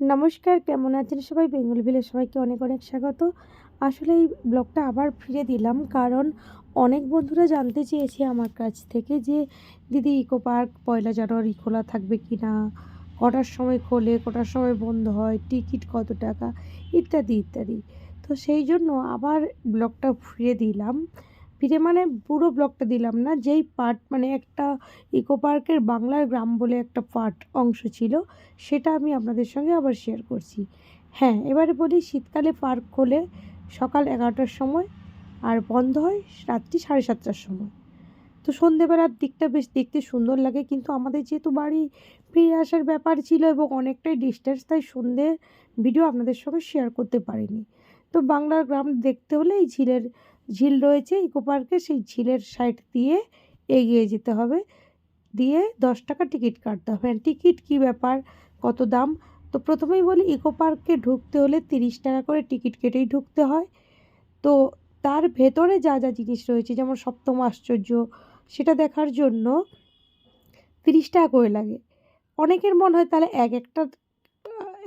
নমস্কার, কেমন আছেন সবাই? বেঙ্গল ভিলে সবাইকে অনেক অনেক স্বাগত। আসলে এই ব্লগটা আবার ফিরে দিলাম কারণ অনেক বন্ধুরা জানতে চেয়েছে আমার কাছ থেকে যে, দিদি, ইকো পার্ক পয়লা জানুয়ারি খোলা থাকবে কি না কটার সময় খোলে? কটার সময় বন্ধ হয়? টিকিট কত টাকা? ইত্যাদি ইত্যাদি। তো সেই জন্য আবার ব্লগটা ফিরে দিলাম। ফিরে মানে পুরো ব্লগটা দিলাম না, যেই পার্ট মানে একটা ইকো পার্কের বাংলার গ্রাম বলে একটা পার্ট অংশ ছিল, সেটা আমি আপনাদের সঙ্গে আবার শেয়ার করছি। হ্যাঁ এবারে বলি শীতকালে পার্ক খোলে সকাল এগারোটার সময় আর বন্ধ হয় রাত্রি সাড়ে সাতটার সময়। তো সন্ধেবেলার দিকটা বেশ দেখতে সুন্দর লাগে, কিন্তু আমাদের যেহেতু বাড়ি ফিরে আসার ব্যাপার ছিল এবং অনেকটাই ডিস্টেন্স তাই সন্ধে ভিডিও আপনাদের সঙ্গে শেয়ার করতে পারিনি। তো বাংলার গ্রাম দেখতে হলে এই ঝিলের ঝিল রয়েছে, ইকো পার্কে সেই ঝিলের সাইড দিয়ে এগিয়ে যেতে হবে। দিয়ে দশ টাকা টিকিট কাটতে হবে। আর টিকিট কী ব্যাপার? কত দাম? তো প্রথমেই বলি, ইকো পার্কে ঢুকতে হলে তিরিশ টাকা করে টিকিট কেটেই ঢুকতে হয়। তো তার ভেতরে যা যা জিনিস রয়েছে, যেমন সপ্তম আশ্চর্য, সেটা দেখার জন্য তিরিশ টাকা করে লাগে। অনেকের মনে হয় তাহলে এক একটা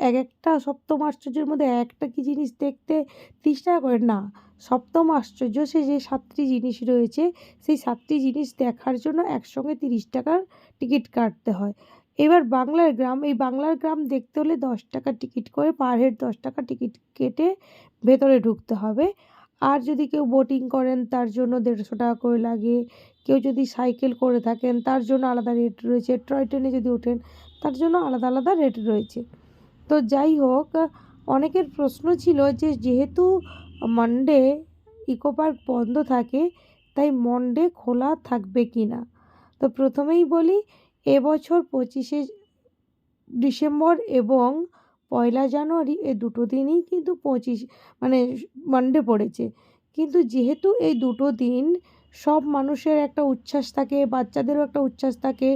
এক একটা সপ্তম আশ্চর্যের মধ্যে একটা কি জিনিস দেখতে তিরিশ টাকা করে না, সপ্তম আশ্চর্য সে যে সাতটি জিনিস রয়েছে, সেই সাতটি জিনিস দেখার জন্য একসঙ্গে তিরিশ টাকার টিকিট কাটতে হয়। এবার বাংলার গ্রাম, এই বাংলার গ্রাম দেখতে হলে দশ টাকা টিকিট করে পার হেড দশ টাকা টিকিট কেটে ভেতরে ঢুকতে হবে। আর যদি কেউ বোটিং করেন, তার জন্য দেড়শো টাকা করে লাগে। কেউ যদি সাইকেল করে থাকেন, তার জন্য আলাদা রেট রয়েছে। টয় ট্রেনে যদি ওঠেন, তার জন্য আলাদা আলাদা রেট রয়েছে। তো যাই হোক, অনেকের প্রশ্ন ছিল যে যেহেতু মানডে ইকো পার্ক বন্ধ থাকে, তাই মন্ডে খোলা থাকবে কি না? তো প্রথমেই বলি, এবছর পঁচিশে ডিসেম্বর এবং পয়লা জানুয়ারি এ দুটো দিনই কিন্তু পঁচিশ মানে মানডে পড়েছে। কিন্তু যেহেতু এই দুটো দিন সব মানুষের একটা উচ্ছ্বাস থাকে, বাচ্চাদেরও একটা উচ্ছ্বাস থাকে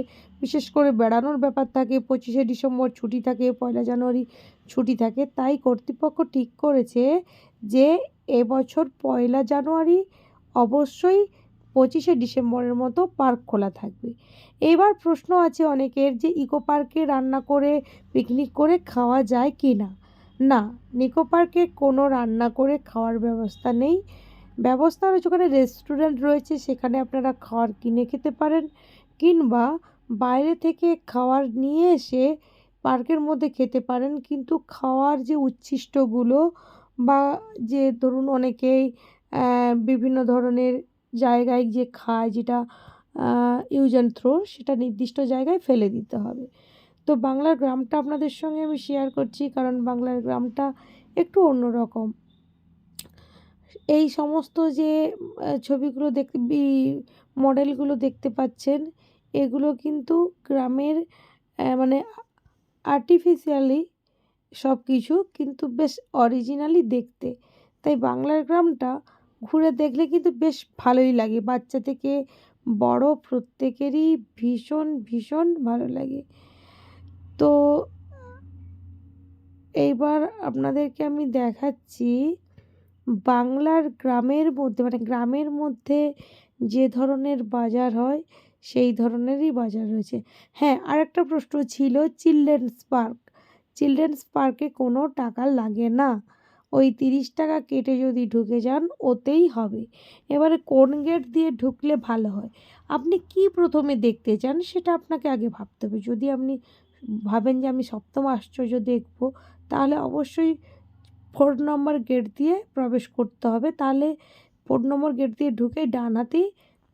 বিশেষ করে বেড়ানোর ব্যাপার থাকে, পঁচিশে ডিসেম্বর ছুটি থাকে, পয়লা জানুয়ারি ছুটি থাকে, তাই কর্তৃপক্ষ ঠিক করেছে যে এবছর পয়লা জানুয়ারি অবশ্যই পঁচিশে ডিসেম্বরের মতো পার্ক খোলা থাকবে। এবার প্রশ্ন আছে অনেকের যে ইকো পার্কে রান্না করে, পিকনিক করে খাওয়া যায় কি না? না, নিকো পার্কে কোনো রান্না করে খাওয়ার ব্যবস্থা নেই। ব্যবস্থা রয়েছে, ওখানে রেস্টুরেন্ট রয়েছে, সেখানে আপনারা খাওয়ার কিনে খেতে পারেন কিংবা বাইরে থেকে খাওয়ার নিয়ে এসে পার্কের মধ্যে খেতে পারেন। কিন্তু খাওয়ার যে উচ্ছিষ্টগুলো বা যে ধরুন অনেকেই বিভিন্ন ধরনের জায়গায় যে খায় যেটা ইউজ অ্যান্ড থ্রো, সেটা নির্দিষ্ট জায়গায় ফেলে দিতে হবে। তো বাংলার গ্রামটা আপনাদের সঙ্গে আমি শেয়ার করছি কারণ বাংলার গ্রামটা একটু অন্যরকম। এই সমস্ত যে ছবিগুলো দেখতে মডেলগুলো দেখতে পাচ্ছেন এগুলো কিন্তু গ্রামের মানে আর্টিফিশিয়ালি সব কিছু কিন্তু বেশ অরিজিনালি দেখতে। তাই বাংলার গ্রামটা ঘুরে দেখলে কিন্তু বেশ ভালোই লাগে। বাচ্চা থেকে বড় প্রত্যেকেরই ভীষণ ভীষণ ভালো লাগে। তো এইবার আপনাদেরকে আমি দেখাচ্ছি বাংলার গ্রামের মধ্যে মানে গ্রামের মধ্যে যে ধরনের বাজার হয় সেই ধরনেরই বাজার রয়েছে। হ্যাঁ আর একটা প্রশ্ন ছিল চিলড্রেন্স পার্ক। চিলড্রেন্স পার্কে কোনো টাকা লাগে না। ওই তিরিশ টাকা কেটে যদি ঢুকে যান, ওতেই হবে। এবারে কোন গেট দিয়ে ঢুকলে ভালো হয়? আপনি কি প্রথমে দেখতে চান সেটা আপনাকে আগে ভাবতে হবে। যদি আপনি ভাবেন যে আমি সপ্তম আশ্চর্য দেখব, তাহলে অবশ্যই ফোর নম্বর গেট দিয়ে প্রবেশ করতে হবে। তাহলে ফোর নম্বর গেট দিয়ে ঢুকে ডান হাতেই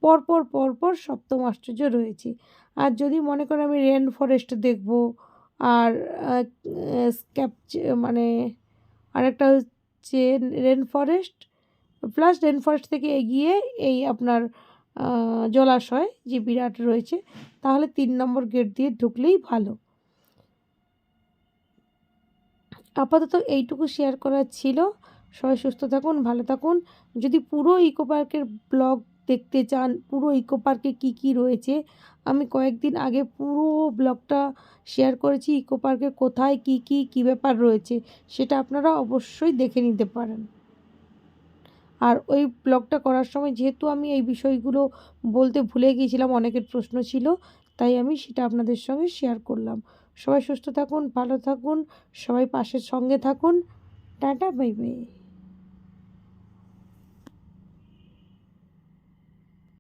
পরপর পরপর সপ্তম আশ্চর্য রয়েছে। আর যদি মনে করেন আমি রেন ফরেস্ট দেখব, আর স্ক্যাপ মানে আরেকটা হচ্ছে rain forest plus rain forest থেকে এগিয়ে এই আপনার জলাশয় যে বিরাট রয়েছে, তাহলে তিন নম্বর গেট দিয়ে ঢুকলেই ভালো। আপাতত এইটুকু শেয়ার করার ছিল। সবাই সুস্থ থাকুন, ভালো থাকুন। যদি পুরো ইকো পার্কের ব্লগ দেখতে চান? পুরো ইকো পার্কে কী কী রয়েছে? আমি কয়েকদিন আগে পুরো ব্লগটা শেয়ার করেছি ইকো পার্কে কোথায় কী কী কী ব্যাপার রয়েছে, সেটা আপনারা অবশ্যই দেখে নিতে পারেন। আর ওই ব্লগটা করার সময় যেহেতু আমি এই বিষয়গুলো বলতে ভুলে গিয়েছিলাম, অনেকের প্রশ্ন ছিল, তাই আমি সেটা আপনাদের সঙ্গে শেয়ার করলাম। সবাই সুস্থ থাকুন, ভালো থাকুন, সবাই পাশের সঙ্গে থাকুন। Tata, bye bye.